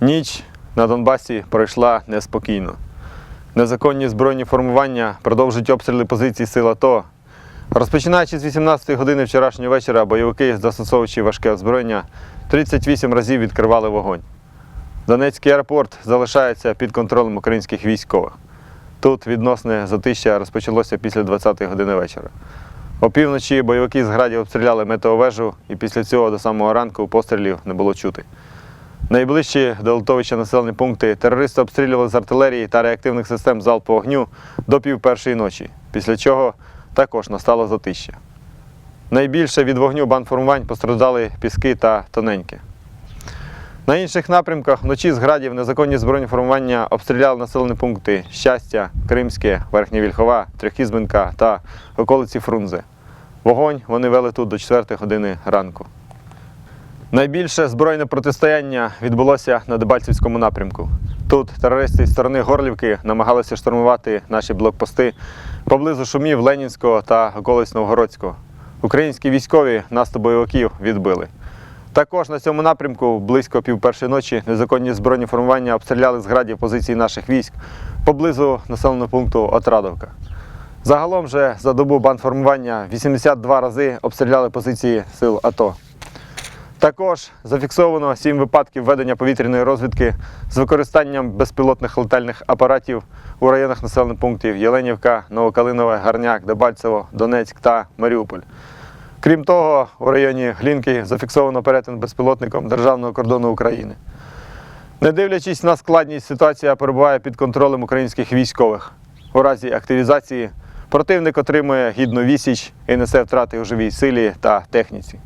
Ніч на Донбасі пройшла неспокійно. Незаконні збройні формування продовжують обстріли позицій сил АТО. Розпочинаючи з 18 години вчорашнього вечора, бойовики, застосовуючи важке озброєння, 38 разів відкривали вогонь. Донецький аеропорт залишається під контролем українських військових. Тут відносне затища розпочалося після 20-ї години вечора. Опівночі бойовики з градів обстріляли метеовежу, і після цього до самого ранку пострілів не було чути. Найближчі до литовища населені пункти терористи обстрілювали з артилерії та реактивних систем залпового вогню до пів першої ночі, після чого також настало затища. Найбільше від вогню бандформувань постраждали піски та тоненьке. На інших напрямках вночі з градів незаконні збройні формування обстріляли населені пункти Щастя, Кримське, Верхня Вільхова, Трьохізбинка та околиці Фрунзе. Вогонь вони вели тут до 4 години ранку. Найбільше збройне протистояння відбулося на Дебальцівському напрямку. Тут терористи з сторони Горлівки намагалися штурмувати наші блокпости поблизу шумів Ленінського та околиць Новгородського. Українські військові наступ бойовиків відбили. Також на цьому напрямку близько півпершої ночі незаконні збройні формування обстріляли з градів позиції наших військ поблизу населеного пункту Отрадовка. Загалом же за добу бандформування 82 рази обстріляли позиції сил АТО. Також зафіксовано 7 випадків ведення повітряної розвідки з використанням безпілотних летальних апаратів у районах населених пунктів Єленівка, Новокалинове, Гарняк, Дебальцево, Донецьк та Маріуполь. Крім того, у районі Глінки зафіксовано перетин безпілотником державного кордону України. Не дивлячись на складність, ситуація перебуває під контролем українських військових. У разі активізації противник отримує гідну відсіч і несе втрати у живій силі та техніці.